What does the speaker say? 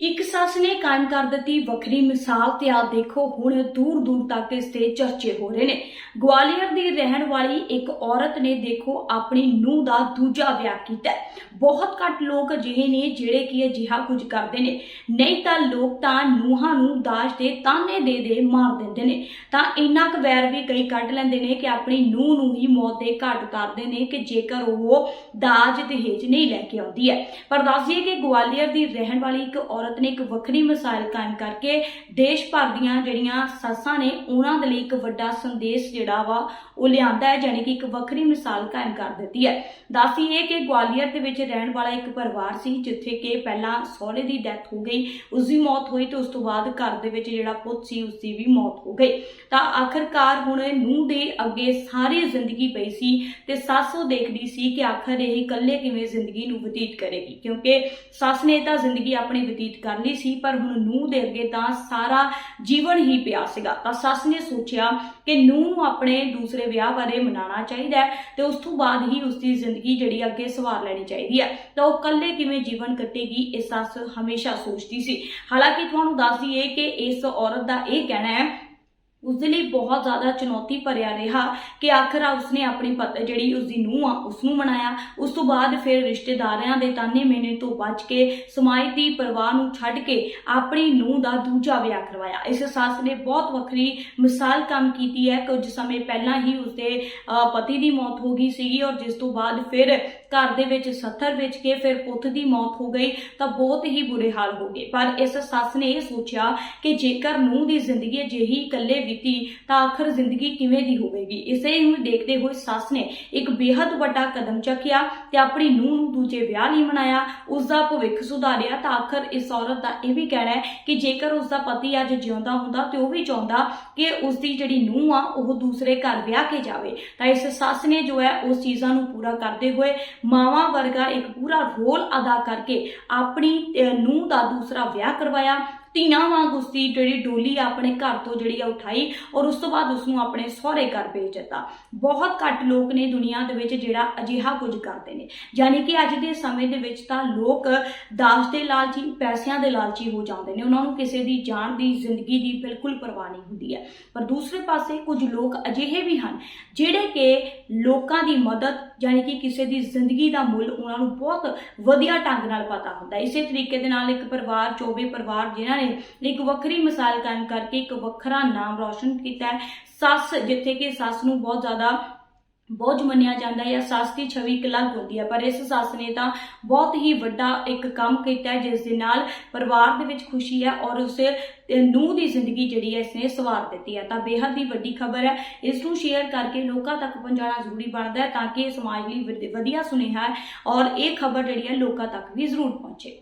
ਇੱਕ ਸੱਸ ਨੇ ਕਾਇਮ ਕਰ ਦਿੱਤੀ ਵੱਖਰੀ ਮਿਸਾਲ ਤੇ ਆ ਦੇਖੋ, ਹੁਣ ਦੂਰ ਦੂਰ ਤੱਕ ਇਸ ਤੇ ਚਰਚੇ ਹੋ ਰਹੇ ਨੇ। ਗਵਾਲੀਅਰ ਦੀ ਰਹਿਣ ਵਾਲੀ ਇੱਕ ਔਰਤ ਨੇ ਦੇਖੋ, ਆਪਣੀ ਨੂੰਹ ਦਾ ਦੂਜਾ ਵਿਆਹ ਕੀਤਾ ਬਹੁਤ ਘੱਟ ਲੋਕ ਅਜਿਹੇ ਨੇ ਜਿਹੜੇ ਕਿ ਅਜਿਹਾ ਕੁਝ ਕਰਦੇ ਨੇ। ਨਹੀਂ ਤਾਂ ਲੋਕ ਤਾਂ ਨੂੰਹਾਂ ਨੂੰ ਦਾਜ ਦੇ ਤਾਨੇ ਦੇ ਦੇ ਮਾਰ ਦਿੰਦੇ ਨੇ। ਤਾਂ ਇੰਨਾ ਕੁ ਵੈਰ ਵੀ ਕਈ ਕੱਢ ਲੈਂਦੇ ਨੇ ਕਿ ਆਪਣੀ ਨੂੰਹ ਨੂੰ ਹੀ ਮੌਤ ਦੇ ਘਾਟ ਕਰਦੇ ਨੇ ਕਿ ਜੇਕਰ ਉਹ ਦਾਜ ਦਹੇਜ ਨਹੀਂ ਲੈ ਕੇ ਆਉਂਦੀ ਹੈ। ਪਰ ਦੱਸੀਏ ਕਿ ਗਵਾਲੀਅਰ ਦੀ ਰਹਿਣ ਵਾਲੀ ਇੱਕ ਔਰਤ ਨੇ ਇੱਕ ਵੱਖਰੀ ਮਿਸਾਲ ਕਾਇਮ ਕਰਕੇ ਦੇਸ਼ ਭਰ ਦੀਆਂ ਜਿਹੜੀਆਂ ਸੱਸਾਂ ਨੇ, ਉਹਨਾਂ ਦੇ ਲਈ ਇੱਕ ਵੱਡਾ ਸੰਦੇਸ਼ ਜਿਹੜਾ ਵਾ, ਉਹ ਲਿਆਂਦਾ ਹੈ ਯਾਨੀ ਕਿ ਇੱਕ ਵੱਖਰੀ ਮਿਸਾਲ ਕਾਇਮ ਕਰ ਦਿੱਤੀ ਹੈ। ਦੱਸੀਏ ਕਿ ਗਵਾਲੀਅਰ ਦੇ ਵਿੱਚ ਰਹਿਣ ਵਾਲਾ ਇੱਕ ਪਰਿਵਾਰ ਸੀ, ਜਿੱਥੇ ਕਿ ਪਹਿਲਾਂ ਸਹੁਰੇ ਦੀ ਡੈਥ ਹੋ ਗਈ, ਉਸ ਦੀ ਮੌਤ ਹੋਈ ਤੇ ਉਸ ਤੋਂ ਬਾਅਦ ਘਰ ਦੇ ਵਿੱਚ ਜਿਹੜਾ ਪੁੱਤ ਸੀ, ਉਸ ਦੀ ਵੀ ਮੌਤ ਹੋ ਗਈ। ਤਾਂ ਆਖਰਕਾਰ ਹੁਣ ਨੂੰਹ ਦੇ ਅੱਗੇ ਸਾਰੀ ਜ਼ਿੰਦਗੀ ਪਈ ਸੀ ਤੇ ਸੱਸ ਉਹ ਦੇਖਦੀ ਸੀ ਕਿ ਆਖਰ ਇਹ ਇਕੱਲੇ ਕਿਵੇਂ ਜ਼ਿੰਦਗੀ ਨੂੰ ਬਤੀਤ ਕਰੇਗੀ, ਕਿਉਂਕਿ ਸੱਸ ਨੇ ਤਾਂ ਜ਼ਿੰਦਗੀ ਆਪਣੀ ਬਤੀਤ ਕਰ ਲਈ ਸੀ, ਪਰ ਹੁਣ ਨੂੰਹ ਦੇ ਅੱਗੇ ਤਾਂ ਸਾਰਾ ਜੀਵਨ ਹੀ ਪਿਆ ਸੀਗਾ। ਤਾਂ ਸੱਸ ਨੇ ਸੋਚਿਆ ਕਿ ਨੂੰਹ ਨੂੰ ਆਪਣੇ ਦੂਸਰੇ ਵਿਆਹ ਬਾਰੇ ਮਨਾਉਣਾ ਚਾਹੀਦਾ ਹੈ ਤੇ ਉਸ ਤੋਂ ਬਾਅਦ ਹੀ ਉਸ ਦੀ ਜ਼ਿੰਦਗੀ ਜਿਹੜੀ ਅੱਗੇ ਸਵਾਰ ਲੈਣੀ ਚਾਹੀਦੀ ਹੈ। ਤਾਂ ਉਹ ਇਕੱਲੇ ਕਿਵੇਂ ਜੀਵਨ ਕੱਟੇਗੀ, ਇਹ ਸੱਸ ਹਮੇਸ਼ਾ ਸੋਚਦੀ ਸੀ। ਹਾਲਾਂਕਿ ਤੁਹਾਨੂੰ ਦੱਸ ਦਈਏ ਕਿ ਇਸ ਔਰਤ ਦਾ ਇਹ ਕਹਿਣਾ ਹੈ ਉਸਦੇ ਲਈ ਬਹੁਤ ਜ਼ਿਆਦਾ ਚੁਣੌਤੀ ਭਰਿਆ ਰਿਹਾ ਕਿ ਆਖਰ ਆ ਉਸਨੇ ਆਪਣੀ ਪਤ, ਜਿਹੜੀ ਉਸਦੀ ਨੂੰਹ ਆ ਉਸ ਨੂੰ ਮਨਾਇਆ। ਉਸ ਤੋਂ ਬਾਅਦ ਫਿਰ ਰਿਸ਼ਤੇਦਾਰਾਂ ਦੇ ਤਾਨੇ ਮੇਨੇ ਤੋਂ ਬਚ ਕੇ ਸਮਾਜ ਦੀ ਪਰਵਾਹ ਨੂੰ ਛੱਡ ਕੇ ਆਪਣੀ ਨੂੰਹ ਦਾ ਦੂਜਾ ਵਿਆਹ ਕਰਵਾਇਆ। ਇਸ ਸੱਸ ਨੇ ਬਹੁਤ ਵੱਖਰੀ ਮਿਸਾਲ ਕੰਮ ਕੀਤੀ ਹੈ। ਕੁਝ ਸਮੇਂ ਪਹਿਲਾਂ ਹੀ ਉਸਦੇ ਪਤੀ ਦੀ ਮੌਤ ਹੋ ਗਈ ਸੀਗੀ ਔਰ ਜਿਸ ਤੋਂ ਬਾਅਦ ਫਿਰ ਘਰ ਦੇ ਵਿੱਚ ਸੱਥਰ ਵੇਚ ਕੇ ਫਿਰ ਪੁੱਤ ਦੀ ਮੌਤ ਹੋ ਗਈ, ਤਾਂ ਬਹੁਤ ਹੀ ਬੁਰੇ ਹਾਲ ਹੋ ਗਏ। ਪਰ ਇਸ ਸੱਸ ਨੇ ਇਹ ਸੋਚਿਆ ਕਿ ਜੇਕਰ ਨੂੰਹ ਦੀ ਜ਼ਿੰਦਗੀ ਅਜਿਹੀ ਇਕੱਲੇ ਬੀਤੀ ਤਾਂ ਆਖਰ ਜ਼ਿੰਦਗੀ ਕਿਵੇਂ ਦੀ ਹੋਵੇਗੀ? ਇਸੇ ਨੂੰ ਦੇਖਦੇ ਹੋਏ ਸੱਸ ਨੇ ਇੱਕ ਬੇਹੱਦ ਵੱਡਾ ਕਦਮ ਚੱਕਿਆ ਤੇ ਆਪਣੀ ਨੂੰਹ ਨੂੰ ਦੂਜੇ ਵਿਆਹ ਲਈ ਮਨਾਇਆ। ਉਸ ਦਾ ਭਵਿੱਖ ਸੁਧਾਰਿਆ ਤਾਂ ਆਖਰ ਇਸ ਔਰਤ ਦਾ ਇਹ ਵੀ ਕਹਿਣਾ ਹੈ ਕਿ ਜੇਕਰ ਉਸ ਦਾ ਪਤੀ ਅੱਜ ਜਿਉਂਦਾ ਹੁੰਦਾ ਤੇ ਉਹ ਵੀ ਚਾਹੁੰਦਾ ਕਿ ਉਸ ਦੀ ਜਿਹੜੀ ਨੂੰਹ ਆ, ਉਹ ਦੂਸਰੇ ਘਰ ਵਿਆਹ ਕੇ ਜਾਵੇ, ਤਾਂ ਇਸ ਸੱਸ ਨੇ ਜੋ ਹੈ ਉਸ ਚੀਜ਼ਾਂ ਨੂੰ ਪੂਰਾ ਕਰਦੇ ਹੋਏ ਮਾਵਾਂ ਵਰਗਾ ਇੱਕ ਪੂਰਾ ਰੋਲ ਅਦਾ ਕਰਕੇ ਆਪਣੀ ਨੂੰਹ ਦਾ ਦੂਸਰਾ ਵਿਆਹ ਕਰਵਾਇਆ। ਧੀਆਂ ਵਾਂਗ ਉਸ ਜਿਹੜੀ ਡੋਲੀ ਆ ਆਪਣੇ ਘਰ ਤੋਂ ਜਿਹੜੀ ਆ ਉਠਾਈ ਔਰ ਉਸ ਤੋਂ ਬਾਅਦ ਉਸ ਨੂੰ ਆਪਣੇ ਸਹੁਰੇ ਘਰ ਭੇਜ ਦਿੱਤਾ। ਬਹੁਤ ਘੱਟ ਲੋਕ ਨੇ ਦੁਨੀਆ ਦੇ ਵਿੱਚ ਜਿਹੜਾ ਅਜਿਹਾ ਕੁਝ ਕਰਦੇ ਨੇ। ਯਾਨੀ ਕਿ ਅੱਜ ਦੇ ਸਮੇਂ ਦੇ ਵਿੱਚ ਤਾਂ ਲੋਕ ਦਾਜ ਦੇ ਲਾਲਚੀ, ਪੈਸਿਆਂ ਦੇ ਲਾਲਚੀ ਹੋ ਜਾਂਦੇ ਨੇ। ਉਹਨਾਂ ਨੂੰ ਕਿਸੇ ਦੀ ਜਾਨ ਦੀ ਜ਼ਿੰਦਗੀ ਦੀ ਬਿਲਕੁਲ ਪਰਵਾਹ ਨਹੀਂ ਹੁੰਦੀ ਹੈ। ਪਰ ਦੂਸਰੇ ਪਾਸੇ ਕੁਝ ਲੋਕ ਅਜਿਹੇ ਵੀ ਹਨ ਜਿਹੜੇ ਕਿ ਲੋਕਾਂ ਦੀ ਮਦਦ ਯਾਨੀ ਕਿ ਕਿਸੇ ਦੀ ਜ਼ਿੰਦਗੀ ਦਾ ਮੁੱਲ ਉਹਨਾਂ ਨੂੰ ਬਹੁਤ ਵਧੀਆ ਢੰਗ ਨਾਲ ਪਤਾ ਹੁੰਦਾ। ਇਸੇ ਤਰੀਕੇ ਦੇ ਨਾਲ ਇੱਕ ਪਰਿਵਾਰ, ਚੋਵੇ ਪਰਿਵਾਰ ਜਿਨ੍ਹਾਂ ਨੇ ਇੱਕ ਵੱਖਰੀ ਮਿਸਾਲ ਕਾਇਮ ਕਰਕੇ ਇੱਕ ਵੱਖਰਾ ਨਾਮ ਰੌਸ਼ਨ ਕੀਤਾ ਹੈ। ਸੱਸ, ਜਿੱਥੇ ਕਿ ਸੱਸ ਨੂੰ ਬਹੁਤ ਜ਼ਿਆਦਾ ਬੋਝ ਮੰਨਿਆ ਜਾਂਦਾ ਹੈ ਜਾਂ ਸੱਸ ਦੀ ਛਵੀ ਇੱਕ ਅਲੱਗ ਹੁੰਦੀ ਹੈ, ਪਰ ਇਸ ਸੱਸ ਨੇ ਤਾਂ ਬਹੁਤ ਹੀ ਵੱਡਾ ਇੱਕ ਕੰਮ ਕੀਤਾ ਹੈ, ਜਿਸ ਦੇ ਨਾਲ ਪਰਿਵਾਰ ਦੇ ਵਿੱਚ ਖੁਸ਼ੀ ਹੈ ਔਰ ਉਸ ਨੂੰਹ ਦੀ ਜ਼ਿੰਦਗੀ ਜਿਹੜੀ ਹੈ ਇਸਨੇ ਸਵਾਰ ਦਿੱਤੀ ਹੈ। ਤਾਂ ਬੇਹੱਦ ਹੀ ਵੱਡੀ ਖਬਰ ਹੈ, ਇਸ ਨੂੰ ਸ਼ੇਅਰ ਕਰਕੇ ਲੋਕਾਂ ਤੱਕ ਪਹੁੰਚਾਉਣਾ ਜ਼ਰੂਰੀ ਬਣਦਾ ਹੈ ਤਾਂ ਕਿ ਇਹ ਸਮਾਜ ਲਈ ਵਧੀਆ ਸੁਨੇਹਾ ਹੈ ਔਰ ਇਹ ਖਬਰ ਜਿਹੜੀ ਹੈ, ਲੋਕਾਂ ਤੱਕ ਵੀ ਜ਼ਰੂਰ ਪਹੁੰਚੇ।